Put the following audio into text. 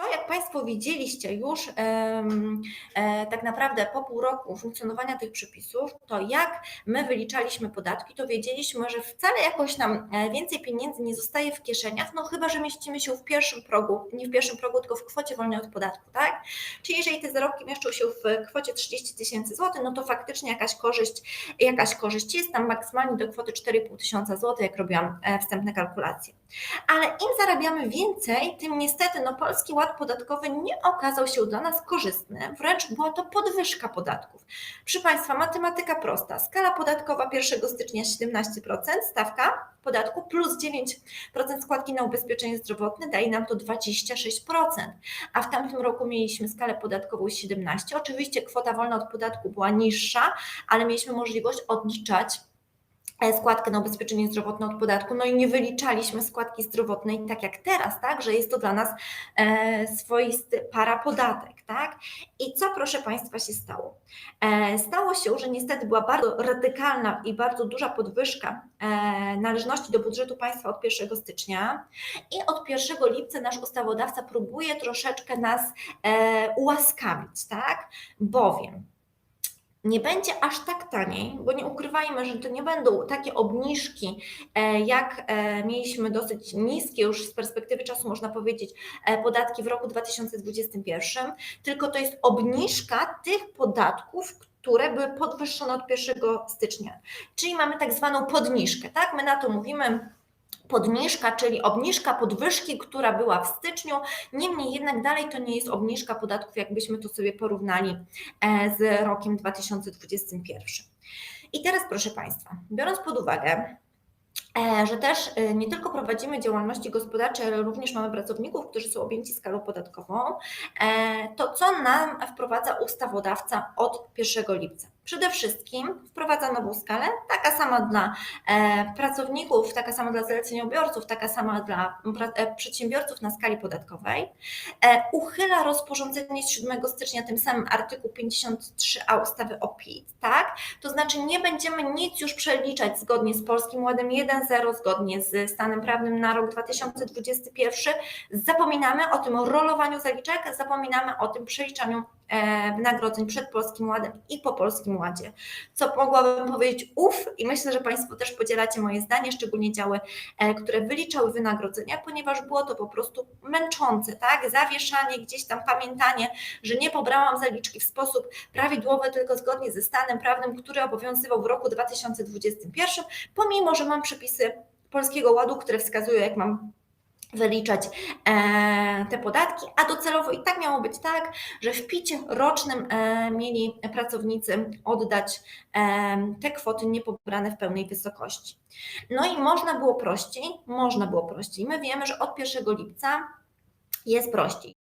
To, jak Państwo widzieliście już e, tak naprawdę po pół roku funkcjonowania tych przepisów, to jak my wyliczaliśmy podatki, to wiedzieliśmy, że wcale jakoś nam e, więcej pieniędzy nie zostaje w kieszeniach, no chyba, że mieścimy się w pierwszym progu, nie w pierwszym progu, tylko w kwocie wolnej od podatku, tak? Czyli jeżeli te zarobki mieszczą się w kwocie 30 tysięcy złotych, no to faktycznie jakaś korzyść, jakaś korzyść jest tam maksymalnie do kwoty 4,5 tysiąca złotych, jak robiłam e, wstępne kalkulacje. Ale im zarabiamy więcej, tym niestety no, Polski Ład Podatkowy nie okazał się dla nas korzystny, wręcz była to podwyżka podatków. Proszę Państwa, matematyka prosta. Skala podatkowa 1 stycznia 17%, stawka podatku plus 9% składki na ubezpieczenie zdrowotne daje nam to 26%, a w tamtym roku mieliśmy skalę podatkową 17%. Oczywiście kwota wolna od podatku była niższa, ale mieliśmy możliwość odliczać składkę na ubezpieczenie zdrowotne od podatku, no i nie wyliczaliśmy składki zdrowotnej tak jak teraz, tak, że jest to dla nas e, swoisty parapodatek, tak? I co proszę Państwa się stało? E, stało się, że niestety była bardzo radykalna i bardzo duża podwyżka e, należności do budżetu państwa od 1 stycznia i od 1 lipca nasz ustawodawca próbuje troszeczkę nas e, ułaskawić, tak? Bowiem nie będzie aż tak taniej, bo nie ukrywajmy, że to nie będą takie obniżki, e, jak e, mieliśmy dosyć niskie już z perspektywy czasu, można powiedzieć, e, podatki w roku 2021, tylko to jest obniżka tych podatków, które były podwyższone od 1 stycznia. Czyli mamy tak zwaną podniżkę, tak? My na to mówimy podniżka, czyli obniżka podwyżki, która była w styczniu. Niemniej jednak dalej to nie jest obniżka podatków, jakbyśmy to sobie porównali e, z rokiem 2021. I teraz proszę Państwa, biorąc pod uwagę, że też e, nie tylko prowadzimy działalności gospodarcze, ale również mamy pracowników, którzy są objęci skalą podatkową, to co nam wprowadza ustawodawca od 1 lipca? Przede wszystkim wprowadza nową skalę, taka sama dla e, pracowników, taka sama dla zleceniobiorców, taka sama dla e, przedsiębiorców na skali podatkowej. E, uchyla rozporządzenie z 7 stycznia, tym samym artykuł 53a ustawy o PIT, tak? To znaczy nie będziemy nic już przeliczać zgodnie z Polskim Ładem 1.0, zgodnie z stanem prawnym na rok 2021. Zapominamy o tym rolowaniu zaliczek, zapominamy o tym przeliczaniu wynagrodzeń przed Polskim Ładem i po Polskim Ładzie. Co mogłabym powiedzieć uf i myślę, że Państwo też podzielacie moje zdanie, szczególnie działy, e, które wyliczały wynagrodzenia, ponieważ było to po prostu męczące, tak? Zawieszanie, gdzieś tam pamiętanie, że nie pobrałam zaliczki w sposób prawidłowy, tylko zgodnie ze stanem prawnym, który obowiązywał w roku 2021, pomimo, że mam przepisy Polskiego Ładu, które wskazują, jak mam wyliczać e, te podatki, a docelowo i tak miało być tak, że w picie rocznym e, mieli pracownicy oddać e, te kwoty niepobrane w pełnej wysokości. No i można było prościej, można było prościej. My wiemy, że od 1 lipca jest prościej.